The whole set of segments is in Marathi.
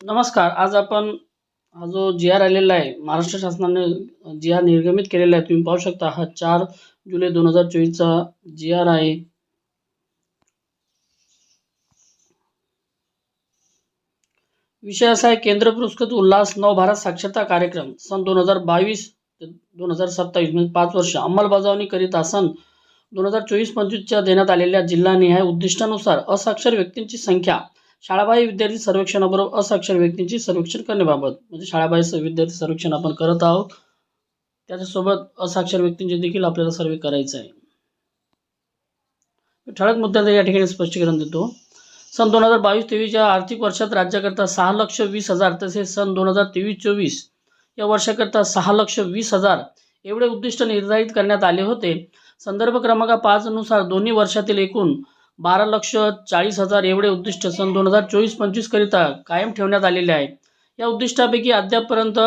नमस्कार. आज आपण हा जो जी आर आलेला आहे महाराष्ट्र शासनाने जी आर निर्गमित केलेला आहे तुम्ही पाहू शकता हा चार जुलै दोन हजार चोवीसचा जी आर आहे. विषय असा आहे केंद्र पुरस्कृत उल्हास नव भारत साक्षरता कार्यक्रम सन दोन हजार बावीस ते दोन हजार सत्तावीस म्हणजे पाच वर्ष. अंमलबजावणी करीत सन दोन हजार चोवीस पंचवीसच्या देण्यात आलेल्या जिल्हानिहाय उद्दिष्टानुसार असाक्षर व्यक्तींची संख्या शाळाबाह्य विद्यार्थी सर्वेक्षणाबरोबर असाक्षर व्यक्तींची सर्वेक्षण करण्याबाबत. म्हणजे शाळाबाह्य विद्यार्थी सर्वेक्षण आपण करत आहोत. त्याच्यासोबत असाक्षर व्यक्तींचे देखील आपल्याला सर्वे करायचं आहे. ठळक मुद्द्याचं या ठिकाणी स्पष्टीकरण देतो. सन दोन हजार बावीस तेवीसच्या आर्थिक वर्षात राज्याकरता सहा लक्ष वीस हजार तसेच सन दोन हजार तेवीस चोवीस या वर्षाकरता सहा लक्ष वीस हजार एवढे उद्दिष्ट निर्धारित करण्यात आले होते. संदर्भ क्रमांक पाच नुसार दोन्ही वर्षातील एकूण बारा लक्ष चाळीस हजार एवढे उद्दिष्ट सन दोन हजार चोवीस पंचवीस करिता कायम ठेवण्यात आलेले आहे. या उद्दिष्टापैकी अद्यापपर्यंत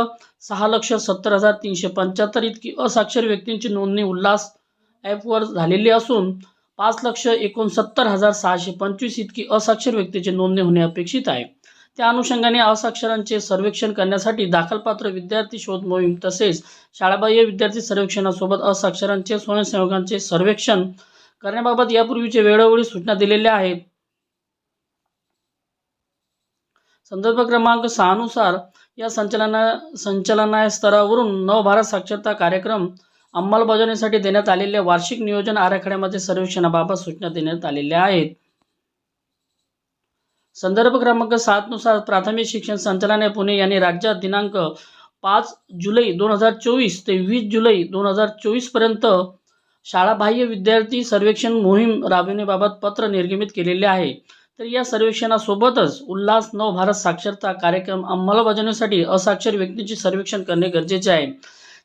सहा लक्ष सत्तर हजार तीनशे पंच्याहत्तर इतकी असाक्षर व्यक्तींची नोंदणी उल्हास ॲपवर झालेली असून पाच लक्ष एकोणसत्तर हजार सहाशे पंचवीस इतकी असाक्षर व्यक्तीची नोंदणी होणे अपेक्षित आहे. त्या अनुषंगाने असाक्षरांचे सर्वेक्षण करण्यासाठी दाखलपात्र विद्यार्थी शोध मोहीम तसेच शाळाबाह्य विद्यार्थी सर्वेक्षणासोबत असाक्षरांचे स्वयंसेवकांचे सर्वेक्षण करण्याबाबत यापूर्वीचे वेळोवेळी सूचना दिलेल्या आहेत. संदर्भ क्रमांक सहानुसार या संचलना संचलना स्तरावरून नवभारत साक्षरता कार्यक्रम अंमलबजावणीसाठी देण्यात आलेल्या वार्षिक नियोजन आराखड्यामध्ये सर्वेक्षणाबाबत सूचना देण्यात आलेल्या आहेत. संदर्भ क्रमांक सातनुसार प्राथमिक शिक्षण संचालनालय पुणे यांनी राज्यात दिनांक पाच जुलै दोन हजार चोवीस ते वीस जुलै दोन हजार चोवीसपर्यंत शाळाबाह्य विद्यार्थी सर्वेक्षण मोहीम राबविण्याबाबत पत्र निर्गमित केलेले आहे. तर या सर्वेक्षणासोबतच उल्हास नव भारत साक्षरता कार्यक्रम अंमलबजावणीसाठी असाक्षर व्यक्तींचे सर्वेक्षण करणे गरजेचे आहे.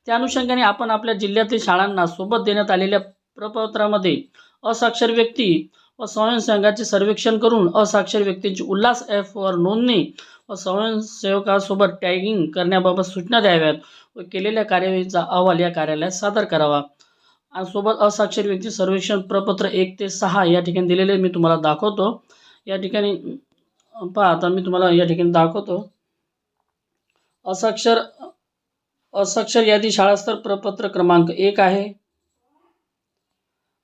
त्या अनुषंगाने आपण आपल्या जिल्ह्यातील शाळांना सोबत देण्यात आलेल्या प्रपत्रामध्ये असाक्षर व्यक्ती व स्वयंसेवकाचे सर्वेक्षण करून असाक्षर व्यक्तींची उल्हास ॲपवर नोंदणी व स्वयंसेवकासोबत टॅगिंग करण्याबाबत सूचना द्याव्यात व केलेल्या कार्यवाहीचा अहवाल या कार्यालयात सादर करावा. आणि सोबत असाक्षर व्यक्ती सर्वेक्षण प्रपत्र एक ते सहा या ठिकाणी दिलेले मी तुम्हाला दाखवतो. या ठिकाणी पहा आता मी तुम्हाला या ठिकाणी दाखवतो. असाक्षर असाक्षर यादी शाळास्तर प्रपत्र क्रमांक एक आहे.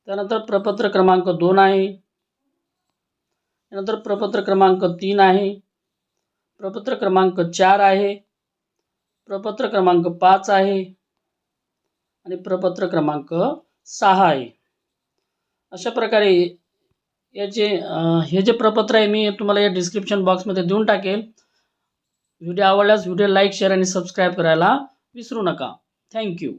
त्यानंतर प्रपत्र क्रमांक दोन आहे. त्यानंतर प्रपत्र क्रमांक तीन आहे. प्रपत्र क्रमांक चार आहे. प्रपत्र क्रमांक पाच आहे. आणि प्रपत्र क्रमांक सहा आहे. अशा प्रकारे याचे हे जे प्रपत्र आहे मी तुम्हाला या डिस्क्रिप्शन बॉक्समध्ये देऊन टाकेल. व्हिडिओ आवडल्यास व्हिडिओ लाईक शेअर आणि सबस्क्राईब करायला विसरू नका. थँक्यू